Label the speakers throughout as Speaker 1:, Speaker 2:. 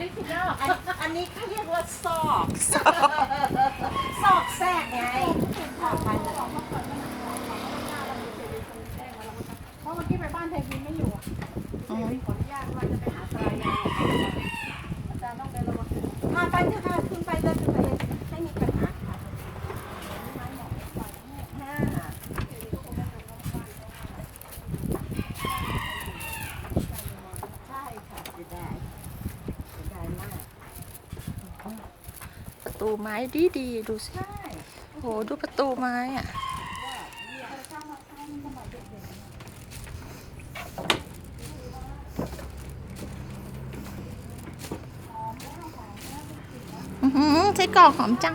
Speaker 1: ลิขิตยอก
Speaker 2: อันอันนี้เขาเรียกว่าซอกซอกแทรกไงซอกไปเลย
Speaker 1: เพราะเมื่อกี้ไปบ้านเทยกินไม่อยู่อะขออนุญาตว่าจะไปหาสายยางอาจารย์ต้องไประวัง
Speaker 2: มาไปเถอะค่ะคุณไปเลยคุณไปเลยไม่มีปัญหาค่ะห้าใช่ค่ะเสียดายเสียดายมาก
Speaker 3: ประ ตูไม้ดีดีดูสิโอ้โหดูประตูไม้อะใช่กรอกหอมจัง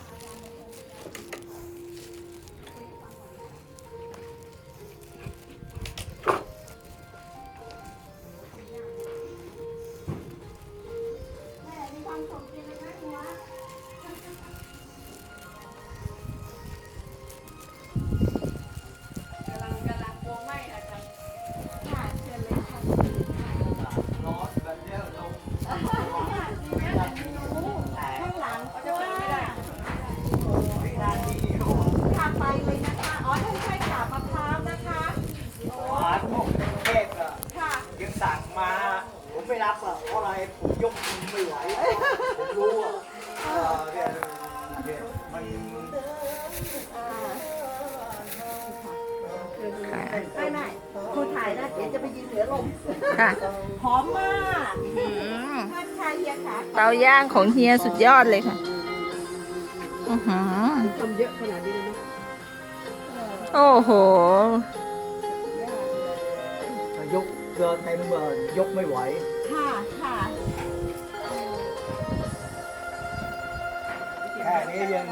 Speaker 1: มา
Speaker 4: ผมไม่รับอะเพราะอะไรผมยกมือไม่ไหวผมรู้อะเออเนี่ยเนี่ยมัน
Speaker 3: ค่ะ
Speaker 2: ไม่ไม่ครูถ่ายนะเดี๋ยวจะไปยืนเหนือลม
Speaker 3: ค่ะ
Speaker 2: หอมมาก
Speaker 3: อืม
Speaker 2: ท่านชายเฮียค่ะ
Speaker 3: เตาย่างของเฮียสุดยอดเลยค่ะอือหือ
Speaker 1: ทำเยอะขนาดนี้เลยนะ
Speaker 3: โอ้โห
Speaker 4: กเกินเต็มเบอร์ยกไม่ไหว
Speaker 2: ค่ะค่ะ
Speaker 4: แค่นี้ยัง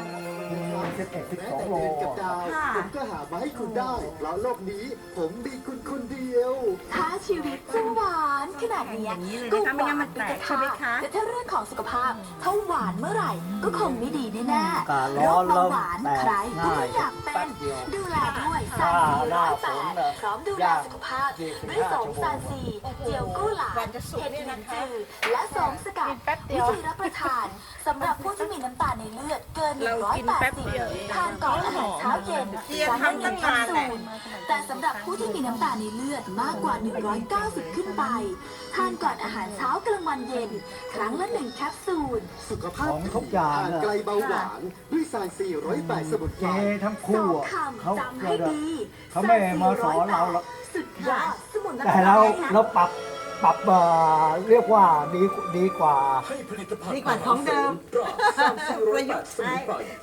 Speaker 4: สิบเอ็ดสิบสองโล
Speaker 5: กับดาว
Speaker 2: ค่ะ
Speaker 5: ผมก็หามาให้คุณได้ เพราะโลกนี้ผมมีคุณคนเดียว
Speaker 6: ถ้าชีวิตจะหวานขนาดเนี้ยก็หวานไปเถอะค่ะแต่ถ้าเรื่องของสุขภาพ ถ้าหวานเมื่อไหร่ ก็คงไม่ดีแน่
Speaker 4: อากาศ
Speaker 6: ๆโร
Speaker 4: ร้อ
Speaker 6: คนเบา
Speaker 4: แล้ว
Speaker 6: หวาน
Speaker 4: แต
Speaker 6: ใคร
Speaker 4: ก
Speaker 6: ก็
Speaker 4: ง่า
Speaker 6: ไม่
Speaker 4: ย
Speaker 6: อยากเป็
Speaker 4: แป๊
Speaker 6: น
Speaker 4: บเดียว
Speaker 6: ดูแลด้วย
Speaker 4: หน้า
Speaker 6: ซานซี
Speaker 4: หน้า
Speaker 6: ร้อย
Speaker 4: ฝ
Speaker 6: แป
Speaker 4: น
Speaker 6: ด
Speaker 4: น่ะ
Speaker 6: พร้อมดูแล
Speaker 4: ยาก
Speaker 6: สุขภาพ
Speaker 4: ยี่สิบ
Speaker 6: ด้วย
Speaker 4: ห้า
Speaker 6: สอง
Speaker 4: ชั่วโมง
Speaker 6: ซานซีเจียวกู้หลาน
Speaker 2: วันจะสุก
Speaker 6: เห็ด
Speaker 2: เนี่ย
Speaker 6: ลิ
Speaker 2: นะ
Speaker 6: น
Speaker 2: คะ
Speaker 6: จือและสองสกัด
Speaker 3: กินแป๊บเดี
Speaker 6: วิ
Speaker 3: ยว
Speaker 6: ธีรับประทานสำหรับผู้ที่มี น้ำตาลในเลือดเกิน
Speaker 3: เรากินแป๊บเดียว
Speaker 6: 180ทานก่อนอาหารเช้าเย็น
Speaker 2: เจียมทำตั้งนานแหละ
Speaker 6: แต่สำหรับผู้ที่มีน้ำตาลในเลือดมากกว่า 190 ขึ้นไป ทานก่อนอาหารเช้ากลางวันเย็น ครั้งละหนึ่งแคปซูล
Speaker 5: สุขภาพ
Speaker 4: ของ
Speaker 5: ดี
Speaker 4: ทุกอย่าง
Speaker 5: ห่าง
Speaker 4: อะ
Speaker 5: ไกลเบาหวาน ด้วยสาร 408 สมุนไพ
Speaker 4: เจ
Speaker 5: ร
Speaker 4: ทั้ง
Speaker 6: ส
Speaker 4: คู่
Speaker 6: อง
Speaker 4: อะ
Speaker 6: คำ
Speaker 4: เขา
Speaker 6: จำให้ดี
Speaker 4: เขาไม่มาสอนเราหรอก
Speaker 6: สุดยอดสมุนไพร
Speaker 4: แต่เราเราปรับ ปรับเอ่อเรียกว่าดีดีกว่า
Speaker 2: ดีกว่าของเดิมประยุกต์ใช้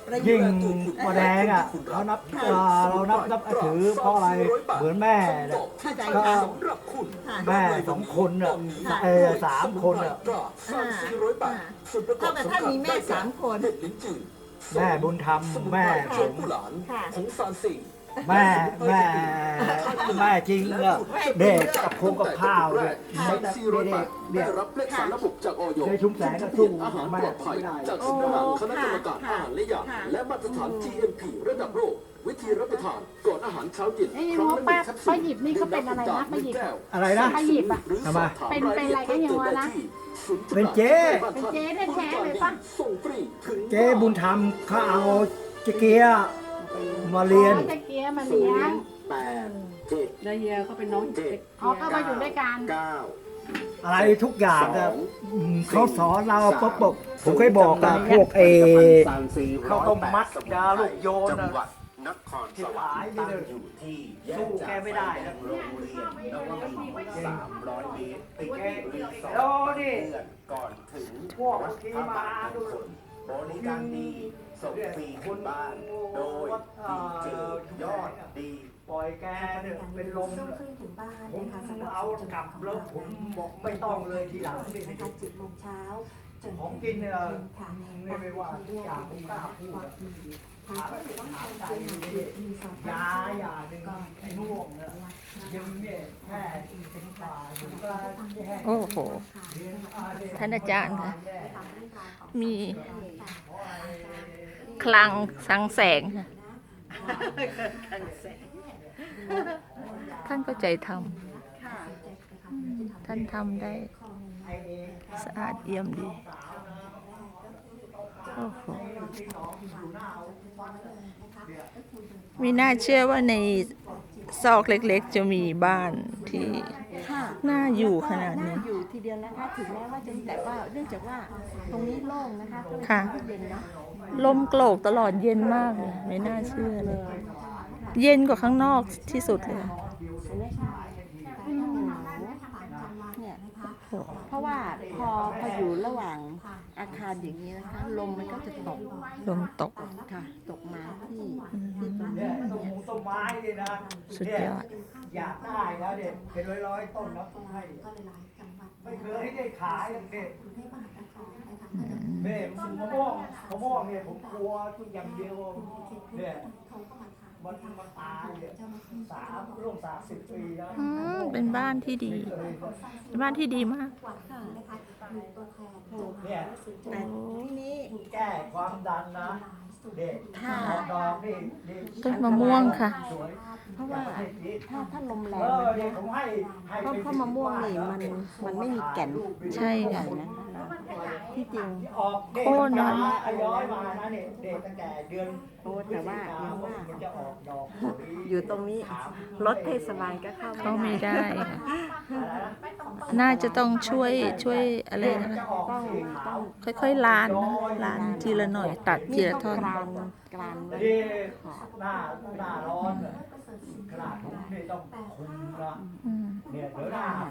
Speaker 2: ประยุ
Speaker 4: ยิ่
Speaker 2: ก
Speaker 4: ง
Speaker 2: ต์
Speaker 4: มาแดงอะเรานับเอ่อเรานับนับถือเพราะอะไรเหมือนแม่เนี่ย
Speaker 2: เข้าใจ
Speaker 4: ก็
Speaker 2: ค่ะ
Speaker 4: แม่สองคนอะเออสามคนอะ
Speaker 2: เท่ากับท่านมีแม่สามคน
Speaker 4: แม่บุญธรรมแม่ผม
Speaker 2: ค่ะ
Speaker 4: แม่แม่แม่จริงอะเด็กกับโคงกับข้าวเนี่ยไม่ได้ไม่ได้เนี่ย
Speaker 5: รับเลขสารระบบจากออย
Speaker 4: ในชุมแสงก็สู้
Speaker 5: อาหาร
Speaker 4: แม่
Speaker 5: ปลอดภัย
Speaker 4: ไม่ได้
Speaker 5: จากสำนักงานคณะกรรมการอาหารและยาและมาตรฐาน GMP ระดับโลกวิธีรับประทานก่อนอาหารเช้าเย็น
Speaker 1: ไอ้
Speaker 5: ครั้ง
Speaker 1: หัว
Speaker 5: ละห
Speaker 1: ป้า
Speaker 5: นึ่งแคปซูล
Speaker 1: ป้าหยิบนี่เขาเป็นอะไรนะป้าหยิบ
Speaker 5: แก้ว
Speaker 4: อะไรนะ
Speaker 1: ป้าหยิบอะ
Speaker 5: หรือ
Speaker 4: ทำไม
Speaker 5: สอบถาม
Speaker 1: เป็นเป็นอะไรก็ยังวะนะ
Speaker 4: เป็นเจ๊
Speaker 1: เป็นเจ๊แท้ๆเลยปะ
Speaker 5: ส่งฟรีถึง
Speaker 4: เจ๊บุญธรรมเขาเอาเจ๊เกียร์ มาเรียน
Speaker 1: อ๋อตะเกียบมาเลี้ยง
Speaker 5: แปดเจ็ด
Speaker 1: แล้วเฮียเขาเป็นน้อง
Speaker 5: เจ็ด
Speaker 1: อ๋อก็มาอยู่ด้วยกัน
Speaker 5: เก้า
Speaker 4: อะไรทุกอย่างอะอืมเขาสอนเราปุ๊บปุ๊บผมเคยบอกอะพวกเอ ข้าวต้มมัดยาลูกโยนน่ะ
Speaker 5: จังหวัดนครสวรรค์ตั้งอยู่ที่แย
Speaker 4: สู้
Speaker 5: ก
Speaker 4: แกไม่ได้นะ
Speaker 5: โรงเรียนนวมินทร์สามร้อยเมตรติด
Speaker 4: แก
Speaker 5: รีสอร์ท
Speaker 4: โอ้นี่
Speaker 5: เพื่อนก่อนถึง
Speaker 4: พวก
Speaker 5: วัด
Speaker 4: ที่
Speaker 5: พระ
Speaker 4: มา
Speaker 5: บาท
Speaker 4: ดู
Speaker 5: ทุกคน บริการดี ส่งฟรีถึงบ้าน โดยดีเจยอดดี
Speaker 4: ปล่อยแกเนี่ยเป็นลม
Speaker 6: ส่งฟรีถึงบ้าน
Speaker 4: ผม
Speaker 6: นะคะสำหรับ
Speaker 4: เอากลับแล้วผมบอกไม่ต้องเลยทีหลังนี่
Speaker 6: นะคะจิตโมงเช้าจน
Speaker 4: ของกินเนี่ย
Speaker 6: ค่ะ
Speaker 4: ไม่ไม่ว่าทุกอย่างผมกล้าพูดอะ
Speaker 6: ค
Speaker 4: ยาอย่างหนึ่งไอ้น่วงเนี่ยยังเนี่ยแค่เป็นป่าอยู่ก็แค่
Speaker 3: โอ้โห ท่านอาจารย์ค่ะ มีคลังสังแสงค่ะท่านก็ใจทำท่านทำได้สะอาดเยี่ยมดีโอ้โหไม่น่าเชื่อว่าใน ซอกเล็กๆ จะมีบ้านที่
Speaker 2: ค่ะ
Speaker 3: น่าอยู่ขนาด
Speaker 2: น่า
Speaker 3: นี้
Speaker 2: อยู่ทีเดียวนะคะถึงแม้ว่าจะแต่ว่าเนื่องจากว่าตรงนี้โล่งนะคะก็เลย
Speaker 3: ค่ะ
Speaker 2: ทำให้เย็นเนาะ
Speaker 3: ลมโกรกตลอดเย็นมากเลยไม่น่าเชื่อเลย เย็นกว่าข้างนอกที่สุดเลย
Speaker 2: เห็นไหมคะอืมเนี่ย
Speaker 3: โอ้โห
Speaker 2: เพราะว่าพอพออยู่ระหว่างอาคารอย่างนี้นะคะ ลมมันก็จะตก
Speaker 3: ลมตก
Speaker 2: ค่ะ ตกมาที่ที่ตรง
Speaker 4: เนี่
Speaker 2: นี้
Speaker 4: ยต้นมงต้น ไม้นี่นะ
Speaker 3: สุดยอด
Speaker 4: เนี่ยอยากได้แล้วเนี่ยเป็นร้อยร้อยๆต้นแล้วต้องให้ไม่เคยให้ได้ขายอย่างเด็ดเนี่ยมะม่วงมะม่วงเนี่ยผมกลัวอย่างเดียวเนี่ย มันมันตายเนี่ยสามร่วมสามสิบปีแล้ว
Speaker 3: อืมเป็นบ้านที่ดี เป็นบ้านที่ดีมาก
Speaker 4: เนี่ย
Speaker 2: แต่ที่นี้
Speaker 4: แก้ความดันนะเด็ก
Speaker 2: ค่ะ
Speaker 4: ออกดอกนี่นี่
Speaker 3: ต้นมะม่วงค่ะ
Speaker 4: สวย
Speaker 2: เพราะว่าถ้าถ้าลมแร
Speaker 4: เองอ
Speaker 2: มัน
Speaker 4: เนี่
Speaker 2: เนี่ยย
Speaker 4: ผมให้ให้
Speaker 2: เพราะเพราะมะม่วงนี่มันมันไม่มีแก่น
Speaker 3: ใช่ค่ะ
Speaker 2: ใหญ่นะคะ ที่จริง
Speaker 4: ออกเด็ก
Speaker 3: โอ้
Speaker 4: มัน
Speaker 3: นะ
Speaker 4: จะอาย้อยมานะเนี่ยเด็กตั้งแต่เดือน
Speaker 2: โอ้แต่ว่ายังว่า
Speaker 4: มันจะออกดอก
Speaker 2: อยู่ตรงนี้รถเทศบาลก็เข้า
Speaker 3: เข้าไม่
Speaker 2: ไม่ได้
Speaker 3: ได้ค่ะน่าจะต้องช่วยช่วยอะไรนะ
Speaker 4: จะออก
Speaker 2: ต้อง
Speaker 4: สีขาว
Speaker 2: ต้อง
Speaker 3: ค่อยๆลานนะลานทีละหน่อยตัดที
Speaker 2: นี่
Speaker 3: ละ
Speaker 2: ต้
Speaker 3: ท่
Speaker 2: อ
Speaker 3: องน
Speaker 2: กรานกรานไว้
Speaker 4: นี่หน้าหน้าร้อนน่ะขนาดผมนี่ต้องคุมนะ
Speaker 3: อืม
Speaker 4: เนี่ยเดี๋ยวหน้า